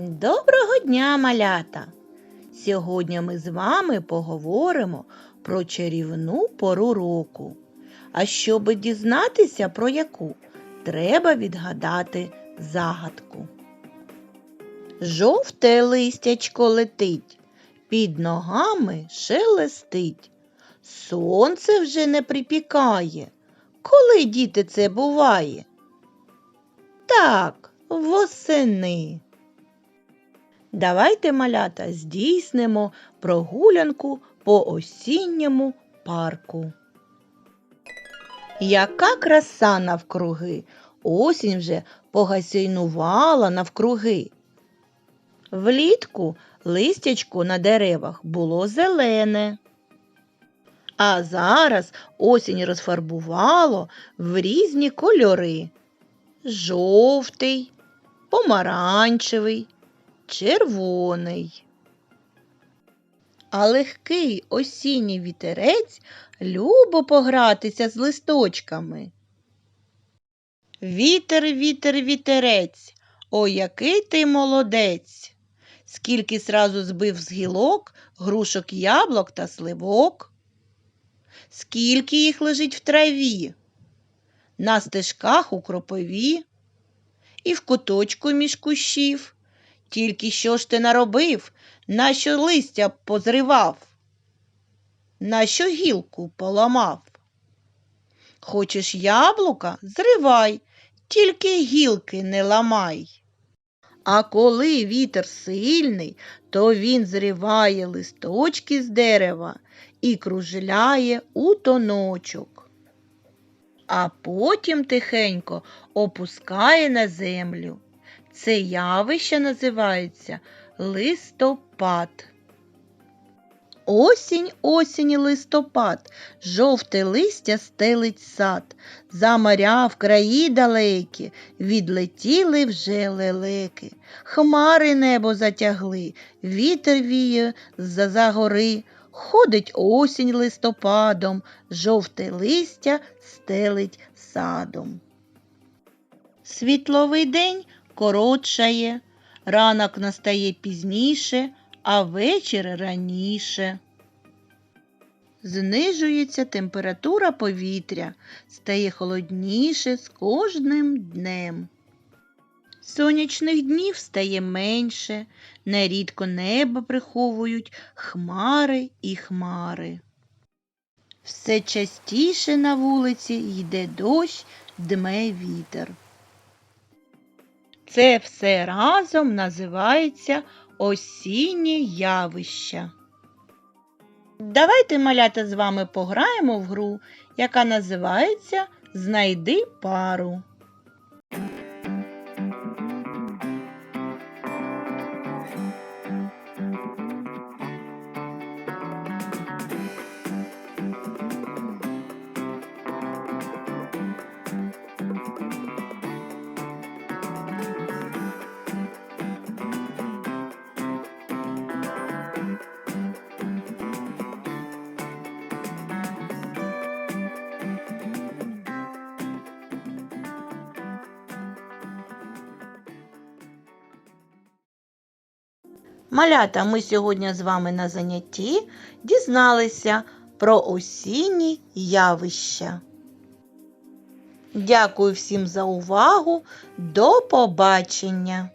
Доброго дня, малята! Сьогодні ми з вами поговоримо про чарівну пору року. А щоб дізнатися про яку, треба відгадати загадку. Жовте листячко летить, під ногами шелестить. Сонце вже не припікає. Коли діти це буває? Так, восени. Давайте, малята, здійснимо прогулянку по осінньому парку. Яка краса навкруги, осінь вже погасяйнувала навкруги. Влітку листячко на деревах було зелене. А зараз осінь розфарбувало в різні кольори жовтий, помаранчевий, червоний. А легкий осінній вітерець любо погратися з листочками. Вітер, вітер, вітерець, ой, який ти молодець. Скільки сразу збив з гілок, грушок, яблок та сливок. Скільки їх лежить в траві, на стежках у кропові і в куточку між кущів. Тільки що ж ти наробив, нащо листя позривав, нащо гілку поламав? Хочеш яблука, зривай, тільки гілки не ламай. А коли вітер сильний, то він зриває листочки з дерева і кружляє у тоночок. А потім тихенько опускає на землю. Це явище називається листопад. Осінь, осінь, листопад, жовте листя стелить сад. За моря в краї далекі відлетіли вже лелеки. Хмари небо затягли, вітер віє з-за за гори. Ходить осінь листопадом, жовте листя стелить садом. Світловий день коротшає, ранок настає пізніше, а вечір раніше. Знижується температура повітря, стає холодніше з кожним днем. Сонячних днів стає менше, нерідко небо приховують хмари і хмари. Все частіше на вулиці йде дощ, дме вітер. Це все разом називається осіннє явище. Давайте, малята, з вами пограємо в гру, яка називається Знайди пару. Малята, ми сьогодні з вами на занятті дізналися про осінні явища. Дякую всім за увагу. До побачення!